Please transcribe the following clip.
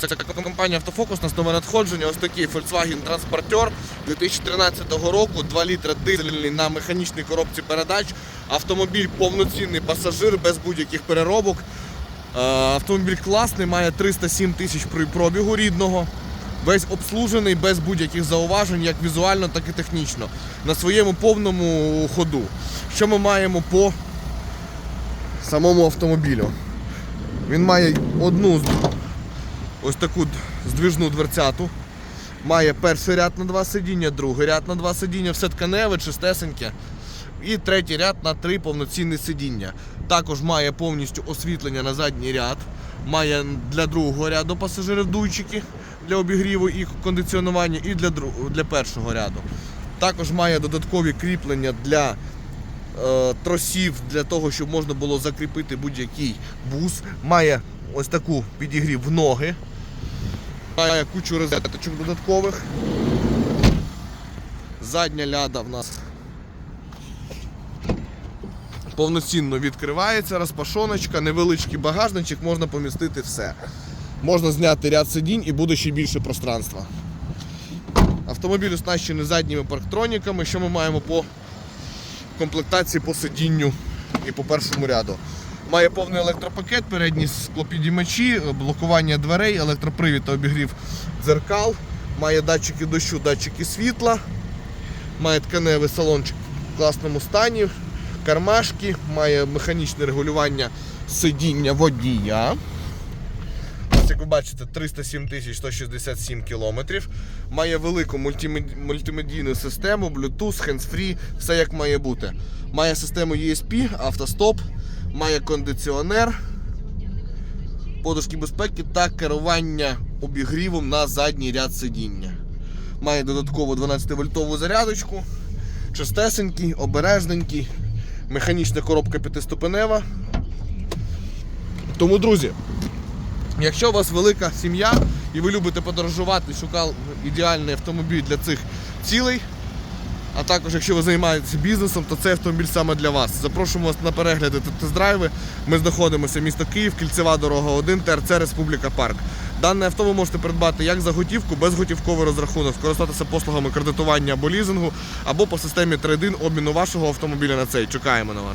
Це компанія Автофокус на нове надходження. Ось такий Volkswagen Transporter 2013 року, 2 літра дизельний на механічній коробці передач. Автомобіль повноцінний пасажир без будь-яких переробок. Е, Автомобіль класний, має 307 тисяч при- пробігу рідного. Весь обслужений без будь-яких зауважень, як візуально, так і технічно. На своєму повному ходу. Що ми маємо по самому автомобілю? Він має одну з- ось таку здвижну дверцяту. Має перший ряд на два сидіння, другий ряд на два сидіння, все тканеве, чистесеньке. І третій ряд на три повноцінні сидіння. Також має повністю освітлення на задній ряд. Має для другого ряду пасажирів дуйчики для обігріву і кондиціонування, і для, для першого ряду. Також має додаткові кріплення для е, тросів для того, щоб можна було закріпити будь-який бус. Має ось таку підігрів в ноги. Має кучу розеточок додаткових. Задня ляда в нас повноцінно відкривається, розпашоночка, невеличкий багажничок, можна помістити все. Можна зняти ряд сидінь і буде ще більше пространства. Автомобіль оснащений задніми парктроніками. Що ми маємо по комплектації по сидінню і по першому ряду. Має повний електропакет, передні склопідіймачі, блокування дверей, електропривід та обігрів дзеркал, має датчики дощу, датчики світла, має тканевий салончик в класному стані, кармашки, має механічне регулювання сидіння водія. Як ви бачите, 307 167 кілометрів. Має велику мультимед- мультимедійну систему, Bluetooth, hands-free, все як має бути. Має систему ESP, автостоп, має кондиціонер, подушки безпеки та керування обігрівом на задній ряд сидіння. Має додаткову 12-вольтову зарядочку, чистесенький, обережненький, механічна коробка п'ятиступенева. Тому, друзі, Якщо у вас велика сім'я і ви любите подорожувати, шукали ідеальний автомобіль для цих цілей, а також якщо ви займаєтеся бізнесом, то цей автомобіль саме для вас. Запрошуємо вас на перегляди та тест-драйви. Ми знаходимося місто Київ, Кільцева дорога 1, ТРЦ Республіка Парк. Дане авто ви можете придбати як за готівку, безготівковий розрахунок, скористатися послугами кредитування або лізингу, або по системі трейдин обміну вашого автомобіля на цей. Чекаємо на вас.